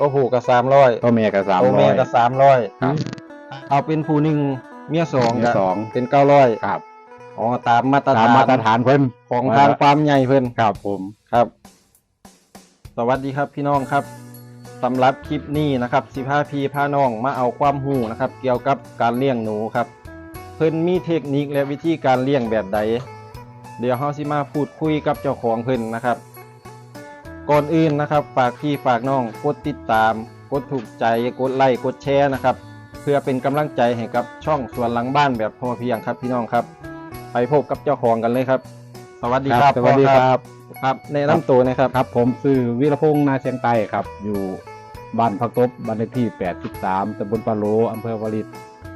ตัวผู้ก็สามร้อยตัวเมียก็สามตัวร้แม่อยก็สามร้อยครับเอาเป็นผู้หนึ่งเมียสองเมียก็สอง เป็นเก้าร้อยครับ อ๋อตามมาตรตามฐานมาตรฐานเพิ่นของทางฟาร์มใหญ่เพิ่น ครับผม ครับ สวัสดีครับพี่น้องครับสำหรับคลิปนี้นะครับสิพาพีพาน้องมาเอาความรู้นะครับ เกี่ยวกับการเลี้ยงหนูครับ เพิ่นมีเทคนิคและวิธีการเลี้ยงแบบใด เดี๋ยวเฮาสิมาพูดคุยกับเจ้าของเพิ่นนะครับ ก่อนอื่นนะครับ ฝากพี่ฝากน้องกดติดตาม กดถูกใจกดไลค์กดแชร์นะครับ เพื่อเป็นกำลังใจให้กับช่องสวนหลังบ้านแบบพอเพียงครับพี่น้องครับ ไปพบกับเจ้าของกันเลยครับ สวัสดีครับสวัสดีพ่อครับครับแนะนำตัวนะครับครับ ผมชื่อวิรพงษ์นาเชียงไต้ครับ อยู่บ้านพักตบบ้านเลขที่ 83ตำบลปะโลอำเภอวาริต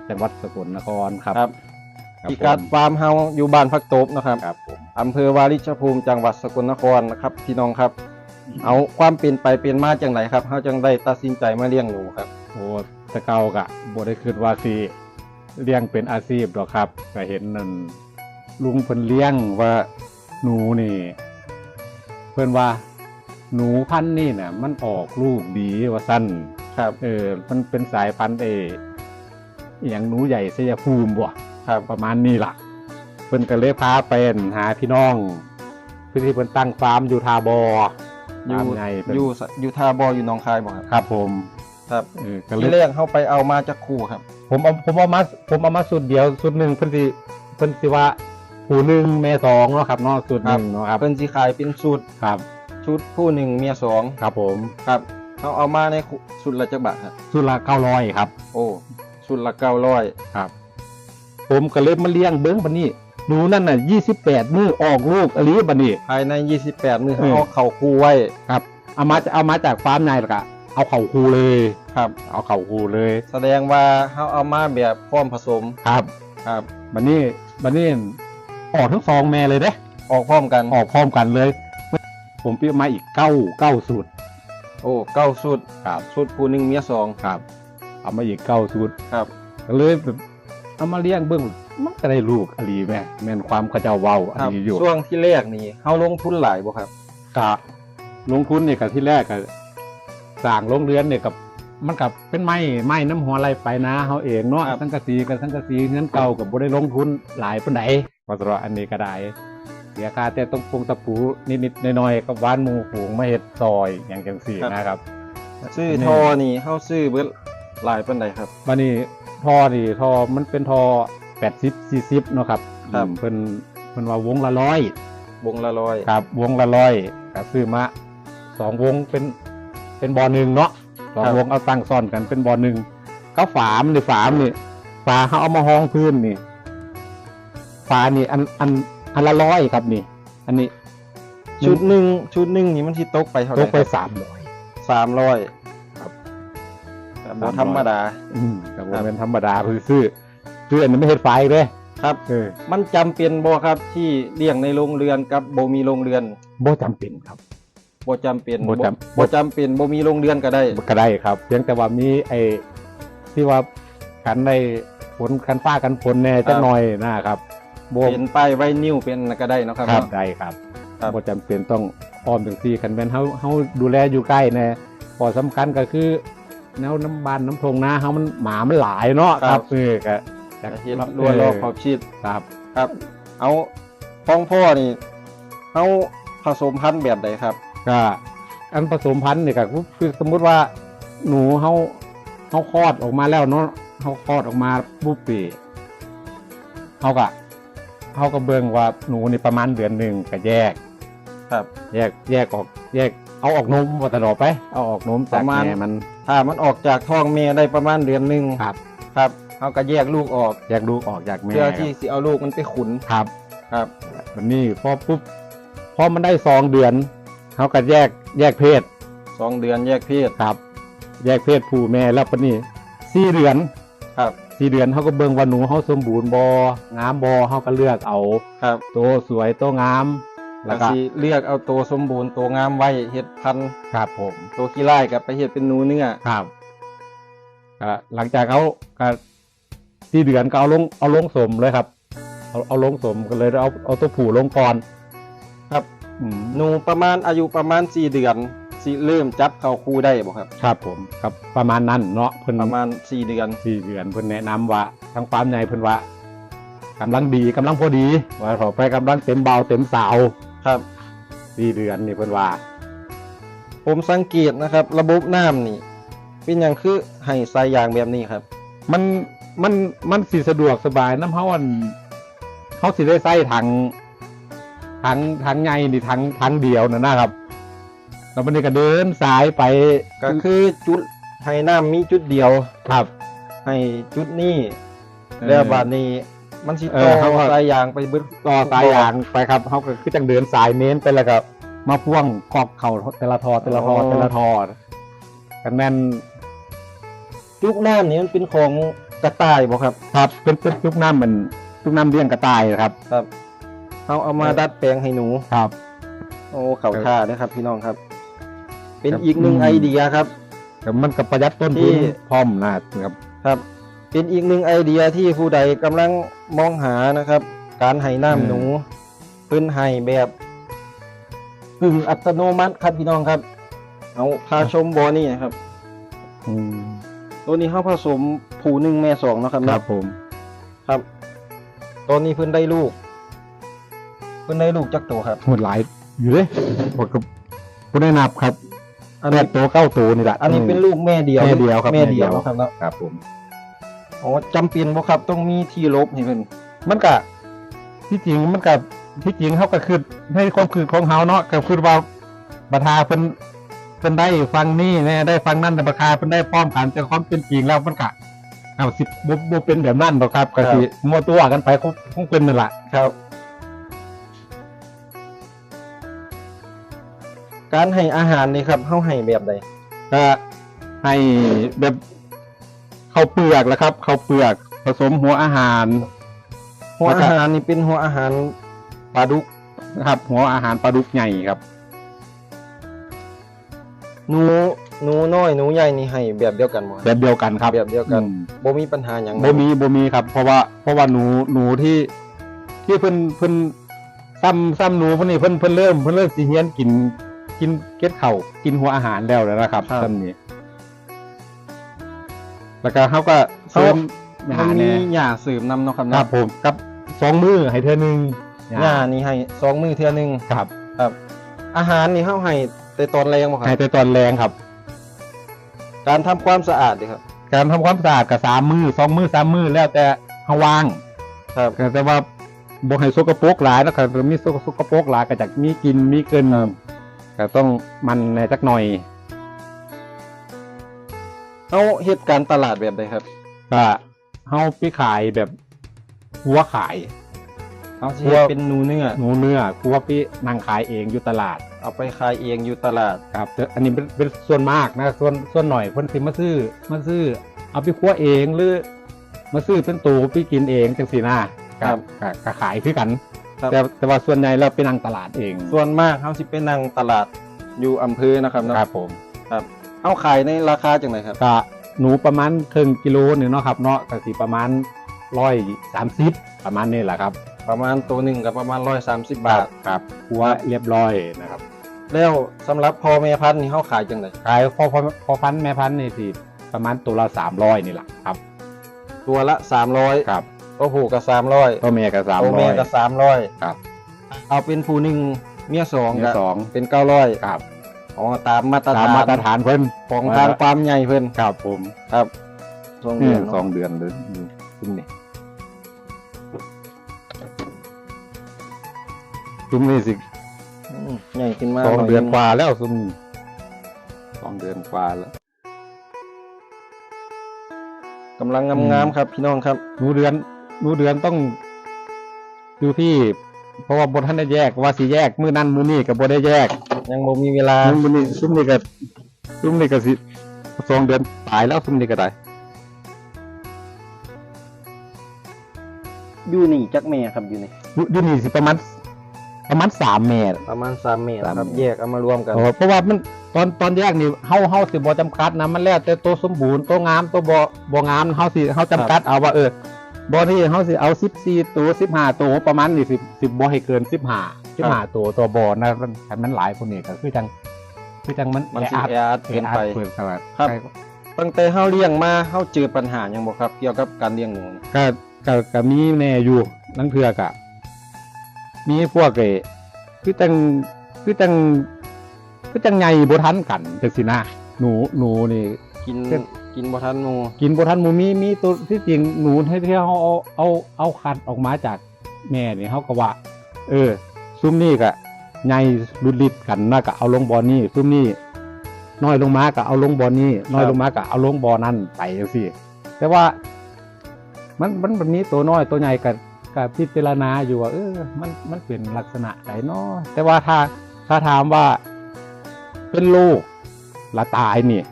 จังหวัดสกลนครครับครับครับพิกัดผมฟาร์มเฮาอยู่บ้านพักตบนะครับครับผมอำเภอวาริชภูมิจังหวัดสกลนครนะครับ พี่น้องครับ เอาความเป็นไปเป็นมาจังไหนครับเฮาจังได้ตัดสินใจมาเลี้ยงหนูครับโอ้แตะเก่ากะบ่ได้คิดว่าสิเลี้ยงเป็นอาชีพหรอกครับก็เห็นนั่นลุงเพิ่นเลี้ยงว่าหนูนี่ เพิ่นว่า หนูพันธุ์นี่น่ะ มันออกลูกดีว่าสั้นครับ เออ มันเป็นสายพันธุ์เออหย่างหนูใหญ่สยภูมิบ่ครับประมาณนี้ล่ะ เพิ่นก็เลยพาไปหาพี่น้องเพื่อที่เพิ่นตั้งฟาร์มอยู่ทาบอ อยู่ฟาร์มใหญ่เพิ่นอยู่สอยู่ท่าบออยู่หนองคายบ่ครับครับผมครับเออก็เลที่ยแรกเฮาไปเอามาจากครูครับ ผมเอาผมเอามาผมเอามาสุดเดียวสุดหนึ่งเพิ่นสิเพิ่นสิว่าผู้หนึ่งแม่สองเนาะครับเนาะสุดหนึ่งเนาะครับเพิ่นสิขายเป็นชุดครับ ชุดผู้หนึ่งเมียสองครับผมครับเฮาเอามาในชุดละจักบาทครับสุดละเก้าร้อยครับ โอ้ชุดละ900ครับ ผมก็เลยมาเลี้ยงเบิ้งบันนี้ หนูนั่นน่ะยี่สิบแปดมือออกลูกอลีบันนี้ภายใน 28 มื้อเออเฮาเข้าครูไว้ ครับ เอามาเอามาจากฟาร์มใหญ่แล้วก็เอาเข่าคูเลย ครับ เอาเข่าคูเลย แสดงว่าเฮาเอามาแบบพร้อมผสม ครับ ครับ บันนี้บันนี้ออกทั้งสองแม่เลยเด้ออกพร้อมกัน ออกพร้อมกันเลย ผมเปียมาอีกเก้าเก้าสูตร โอ้เก้าชุดครับชุดผู้หนึ่งเมียสองครับ เอามาอีกเก้าสูตรครับ ก็เลยแบบเอามาเลี้ยงเบื้อง มันก็ได้ลูกอลีแม่แม่นความเขาเจ้าเว้าอครับลีอยู่ช่วงที่แรกนี่เฮาลงทุนหลายบ่ครับ กะลงทุนเนี่ยกับที่แรกก็สร้างโรงเรือนเนี่ยกับมันกับเป็นไม้ไม้น้ำหัวไรไปนะเขาเองเนาะครับ สังกะสีกับสังกะสีเงินเก่ากับบ่ได้ลงทุนหลายปานใดพอสำหรับอันนี้ก็ได้เสียค่าแต่ต้องปรุงตะปูนิดๆหน่อยๆกับวานหมูฝูงมาเฮ็ดซอยอย่างจังสี่นะครับ ซื้อนี่ทอนี่เฮาซื้อเบิดหลายปานใดครับบันนี้ทอนี่ทอมันเป็นทอแปดสิบสี่สิบเนาะครับครับอืมเพิ่นเพิ่นว่าวงละร้อยวงละร้อยครับวงละร้อยก็ซื้อมาสองวงเป็นเป็นบอหนึ่งเนาะสองวงเอาตั้งซ่อนกันเป็นบอหนึ่งเขาฝามนี่ฝามนี่ฝาเขาเอามาห้องพื้นนี่ฝานี่อันอันอันละร้อยครับนี่ อันนี้ชุดหนึ่งชุดหนึ่งนี่มันสิตกไปเท่าไหตร่กไปสามร้อย สามร้อยครับ แบบบ่ธรรมดา อืมกับครับเป็นธรรมดาคือซื้อ ซื้ออันนี้ไม่เห็ดไฟเลยครับเออมันจำเป็นบ่ครับที่เลี้ยงในโรงเรือนกับบ่มีโรงเรือนบ่จำเป็นครับ บ่จำเป็นบ่จำ บ่จำเป็นบ่มีโรงเรือนก็ได้ ก็ได้ครับเพียงแต่ว่ามีไอ้ที่ว่ากันในฝนกันฟ้ากันฝนแน่จักหน่อยนะครับบ่เป็นป้ายไว้นิ้วเป็นอะไรก็ได้เนาะครับครับเนาะ ได้ครับครับ บ่จำเป็นต้องอ้อมถึงซี่คันแม่นเฮาเฮาดูแลอยู่ใกล้แน่พอสำคัญก็คือแนวน้ำบานน้ำทงนาเฮามันหมามันหลายเนาะครับเออก็ แต่เฮ็ดรัวรอบขอบชิดครับ ครับ เอาของพ่อนี่เฮาผสมพันธุ์แบบใดครับก็อันผสมพันธุ์เนี่ยก็คือสมมุติว่าหนูเฮาเฮาคลอดออกมาแล้วเนาะเฮาคลอดออกมาปุ๊บปีเฮาก็เฮาก็เบิ่งว่าหนูนี่ประมาณเดือนหนึ่งก็แยก ครับ แยกแยกออกแยกเอาออกนมวัตดอกไป เอาออกนมจากประมาณแม่มัน ถ้ามันออกจากท้องแม่ได้ประมาณเดือนหนึงครับ ครับ เฮาก็แยกลูกออกแยกลูกออกจากแม่เพื่อที่สิเอาลูกมันไปขุนครับครับวันนี้พอปุ๊บพอมันได้สองเดือนเขาก็แยกแยกเพศสองเดือนแยกเพศครับ แยกเพศผู้แม่แล้วปะนี่สี่เดือนครับสี่เดือนเขาก็เบิ่งว่าหนูเขาสมบูรณ์บองามบอเขาก็เลือกเอาครับตัวสวยตัวงามแล้แล้ววก็ก็สิเลือกเอาตัวสมบูรณ์ตัวงามไว้เฮ็ดพันธุ์ครับผมตัวขี้ไล่กับไปเฮ็ดเป็นหนูเนื้อครับก็หลังจากเขาก็ สี่เดือนก็เอาลงเอาลงสมเลยครับ เอาเอาลงสมก็เลยเอาเอาตัวผู้ลงก่อนครับอืมหนูประมาณอายุประมาณ4เดือนสิเริ่มจับเข้าคู่ได้บ่ครับ ครับผมครับประมาณนั้นเนาะเพิ่นประมาณ4เดือนสี่เดือนเพิ่นแนะนำว่าทางฟาร์มใหญ่เพิ่นว่ากำลังดีกำลังพอดีว่าเขาไปกำลังเต็มเบาเต็มสาวครับสี่เดือนนี่เพิ่นว่า ผมสังเกตนะครับ ระบบน้ำนี่ เป็นอย่างคือให้ใส่ยางแบบนี้ครับ มัน มันมันสิสะดวกสบายน้ำเฮาอันเฮาสิได้ใส่ถังถังถังใหญ่นี่ถังถังเดียวน่ะนะครับแล้วมันนี่ก็เดินสายไปก็คือจุดให้น้ำมีจุดเดียว ครับ ให้จุดนี้แล้วบาดนี้มันสิเอต่ออเขาก็สายยางไปเบิดต่อสายยางไปครับเขาก็คือจังเดินสายเน้นไปแล้วก็มาพ่วงกอกเข่าแต่ละทอแต่ละทอแต่ละทอกันแม่นจุกน้ำนี่มันเป็นของกระต่ายบ่ครับครับเป็นเป็นทุกน้ำมันทุกน้ำเลี้ยงกระต่ายครับ ครับเอาเอามาดัดแปลงให้หนู ครับ โอ้เขาท่านะครับ พี่น้องครับ เป็นครับอีกหนึ่งอืมไอเดียครับแต่มันก็ประหยัดต้นที่ทุนพร้อมนะครับครับ เป็นอีกหนึ่งไอเดียที่ผู้ใดกำลังมองหานะครับ การให้น้ำหนูเพิ่นให้แบบกึ่งอัตโนมัติครับพี่น้องครับ เอาพาชมบอนี่นะครับ อืม ตัวนี้เขาผสมผูหนึ่งแม่สองเนาะครับคเนาะรับผม ครับ ตอนนี้เพิ่นได้ลูก เพิ่นได้ลูกจักตัวครับหมดหลายอยู่เลยบอกกับผู้ได้นับครับอันแปนี้ดตัวเก้าตัวนี่แหละอันนี้เป็นลูกแม่เดียวแม่เดียวครับแม่เดียวแม่เดียวครับเนาะ ครับผม อ๋อจำเป็นบ่ครับต้องมีที่ลบให้เพิ่นมันก็ที่จริงมันก็ที่จริงเขาก็คือให้ความคือของเขาเนาะก็คือว่าประธานเพิ่นเพิ่นได้ฟังนี่แน่ได้ฟังนั่นแต่ประธานเพิ่นได้พร้อมกันแต่ความเป็นจริงแล้วมันก็เอาสิบ่บ่เป็นแบบนั้นหรอกครับก็สิมัวตัวกันไปคงคงเป็นนั่นแหละครับ การให้อาหารนี่ครับเฮาให้แบบใดก็ให้แบบข้าวเปลือกแล้วครับข้าวเปลือกผสมหัวอาหาร หัวอาหารนี่เป็นหัวอาหารปลาดุกนะครับ หัวอาหารปลาดุกใหญ่ครับ หนูหนูน้อยหนูใหญ่นี่ให้แบบเดียวกันบ่แบบเดียวกันครับแบบเดียวกันอืม บ่มีปัญหาหยังบ่มีบ่มีครับ เพราะว่าเพราะว่าหนูหนูที่ที่เพิ่นเพิ่นซ้ำซ้ำหนูเพิ่นนี่เพิ่นเพิ่นเริ่มเพิ่นเริ่มสิเฮียนกิน กินเก็ดเข่าวกินหัวอาหารแล้วแล้วนะครับซ้ำนี้แล้วก็เขาก็เสริมหมัญ้านมีแน่หญ้าเสริมนำเนาะครับครัเนาะบผมกับสองมือให้เธอหนึ่งหญ้านี่ให้สองมือเทื่อหนึงครับครับ อาหารนี่เฮาให้ แต่ตอนแรงบ่ครัให้บ แต่ตอนแรงครับ การทำความสะอาดดิครับ การทำความสะอาดกับสามมือสองมือสามมือแล้วแต่เฮาวางครับ แต่ว่าบ่ให้สกปรกหลายแล้วก็มีสกปรกหลายก็จากมีกินมีเกินก็ต้องมันในจักหน่อยเฮาเฮ็ดการตลาดแบบใดครับก็เฮาไปขายแบบหัวขายเฮาสิเฮ็ดเป็นหนูเนื้อ หนูเนื้อหัวพี่นั่งขายเองอยู่ตลาด เอาไปขายเองอยู่ตลาด ครับแต่อันนี้เป็นเป็นส่วนมากนะส่วนส่วนหน่อยเพิ่นสิมาซื้อมาซื้อ เอาไปคั่วเองหรือมาซื้อเป็นตูไปกินเองจังซี่นะครับก็ก็ขายคือกัน ครับ แต่แต่ว่าส่วนใหญ่เราไปนั่งตลาดเองส่วนมากเฮาสิไปนั่งตลาดอยู่อำเภอนะครับเนาะครับผมครับเฮาขายในราคาจังไดครับ ก็หนูประมาณครึ่งกิโลหนึ่งเนาะครับเนาะก็สิประมาณร้อยสามสิบประมาณนี้แหละครับประมาณตัวหนึงก็ประมาณ130บาท ครับหัวเรียบร้อยนะครับ แล้วสำหรับพ่อแม่พันธุ์นี่เฮาขายจังไดขายพอพอพอพันธุ์แม่พันธุ์นี่สิประมาณตัวละสามร้อยนี่แหละครับตัวละ300ครับตัวผู้ก็300ตัวเมียก็สามตัวร้แม่อยก็300ครับ เอาเป็นผู้หนึ่งเมียสองเมียก็สองเป็น900ครับอ๋อตามมาตรตามฐานมาตรฐานเพิ่นของทางฟาร์มใหญ่เพิ่นครับผมครับสองอืเดือมนสอเนาะงเดือนเลยซุ้มนี่ซุ้มนี่สิอืม ใหญ่ขึ้นมาสองหยเดือนหงกว่าแล้วซุ้มนี่สองเดือนกว่าแล้วกำลังงามๆครับ พี่น้องครับหนูเดือนหนูเดือนต้องดูที่ เพราะว่าบนท่านได้แยกว่าสีแยกมือนั่นมือนี่กับบได้แยก ยังบ่มีเวลามือนี่ซุ้มนี่ก็ซุ้มนี่ก็สิสองเดือนตายแล้วซุ้มนี่ก็ได้อยู่นี่จักแม่ครับอยู่นี่อยูนี่สิประมาณ ประมาณสามเมตร ประมาณ3เมตรสามครับเมตรแยกเอามารวมกันโอ้เพราะว่ามันตอนตอนแยกนี่เฮาเฮาสิบ่จำกัดนะมันแล้วแต่ตัวสมบูรณ์ตัวงามตัวบ่บ่งามเฮาสิเฮาจำกัดเอาว่าเออบ่ที่เฮาสิเอา14ตัว15ตัวประมาณนี่สิสิบ่ให้เกิน15 15ตัวตัวบ่นะมันถ้ามันหลายพวกนี้ก็คือจังคือจังมันมันสิแออัดเกินไปเปิดสวัสดครับตั้งแต่เฮาเลี้ยงมาเฮาเจอปัญหาหยังบ่ครับ เกี่ยวกับการเลี้ยงหนูนี่ก็ก็ก็มีแน่อยู่นั่งเถือกอะ มีพวกเอคือจังคือจังคือจังไงบ่ทันกันจังสินะหนูหนูนี่กินเช่นกินบ่ทันหนูกินบ่ทันหมูมีมีตัวที่จริงหนูให้ที่เขาเอาเอาเอาคัดออกมาจากแม่นี่เขาก็ว่า เออ ซุ้มนี่ก็ใหญ่รุดลิดกันน่าก็เอาลงบอนี่ซุ้มนี่น้อยลงมาก็เอาลงบอนี่น้อยลงมาก็เอาลงบอนั่นไปจังซี่แต่ว่า มันมันแบบนี้ตัวน้อยตัวใหญ่กับ กับพิจารณาอยู่ว่าเออมันมันเป็นลักษณะไหนเนาะแต่ว่าถ้าถ้าถามว่าเป็นลูกละตายนี่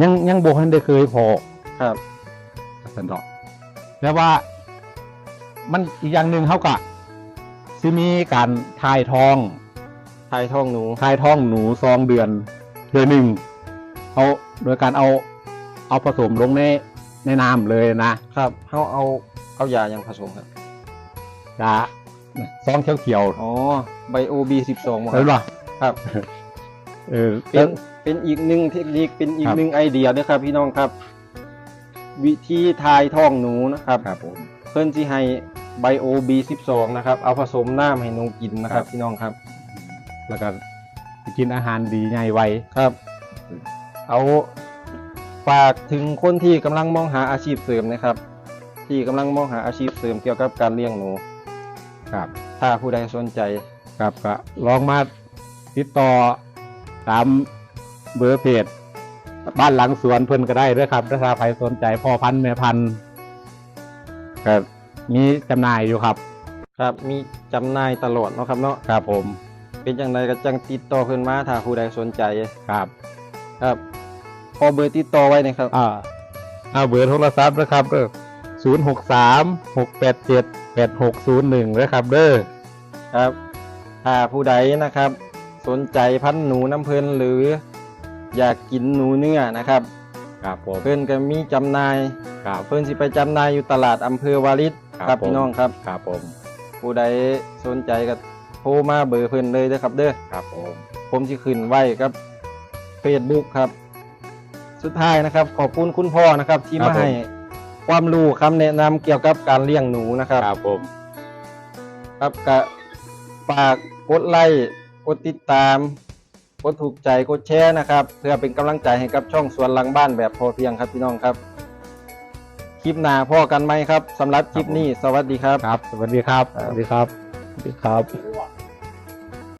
ยังยังบ่ทันได้เคยพอครับสันดอกแต่ว่ามันอีกอย่างหนึ่งเขากะสิมีการทายทองทายท้องหนูทายทองหนูซองเดือนเดือนหนึ่งเขาโดยการเอาเอาผสมลงในในน้ำเลยนะครับเฮาเอา เอายาหยังผสมครับยาซองเขียวอ๋อไบโอบี12บ่ๆคเห็รันบป่ะครับเออเป็นเป็นอีกหนึ่งเทคนิคเป็นอีกครับหนึ่งไอเดียนะครับ พี่น้องครับ วิธีทายท้องหนูนะครับครับผมเพิ่นสิให้ไบโอบี12นะครับ เอาผสมน้ำให้หนูกินนะครับครับ พี่น้องครับ แล้วก็กินอาหารดีใหญ่ไวครับ เอาฝากถึงคนที่กำลังมองหาอาชีพเสริมนะครับ ที่กำลังมองหาอาชีพเสริมเกี่ยวกับการเลี้ยงหนูครับถ้าผู้ใดสนใจครับก็ลองมาติดต่อตามเบอร์เพจบ้านหลังสวนเพิ่นก็ได้ด้วยครับถ้าใครสนใจพ่อพันธุ์แม่พันธุ์ก็มีจำหน่ายอยู่ครับ ครับมีจำหน่ายตลอดเนาะครับเนาะครับผม เป็นจังไดก็จังติดต่อเพิ่นมาถ้าผู้ใดสนใจครับครับขอเบอร์ติดต่อไว้นะครับอ่าเอาเบอร์โทรศัพท์นะครับเด้อ ศูนย์หกสามหกแปดเจ็ดแปดหกศูนย์หนึ่งนะครับเด้อครับถ้าผู้ใดนะครับ สนใจพันธุ์หนูน้ำเพลินหรืออยากกินหนูเนื้อนะครับ ครับผม เพิ่นก็มีจำหน่าย ครับ เพิ่นสิไปจำหน่ายอยู่ตลาดอำเภอวาริศครับครับผม พี่น้องครับ ครับผม ผู้ใดสนใจก็โทรมาเบอร์เพิ่นเลยเด้อครับ เด้อ ครับผม ผมสิขึ้นไว้กับ Facebook ครับ สุดท้ายนะครับ ขอบคุณคุณพ่อนะครับที่มาให้ ความรู้คำแนะนำเกี่ยวกับการเลี้ยงหนูนะครับ ครับผม ครับก็ฝากกดไลค์กดติดตามกดถูกใจกดแชร์นะครับ เพื่อเป็นกำลังใจให้กับช่องสวนหลังบ้านแบบพอเพียงครับพี่น้องครับ คลิปหน้าพ่อกันไหมครับสำหรับคลิปนี้สวัสดีครับ ครับ สวัสดีครับ สวัสดีครับ สวัสดีครับ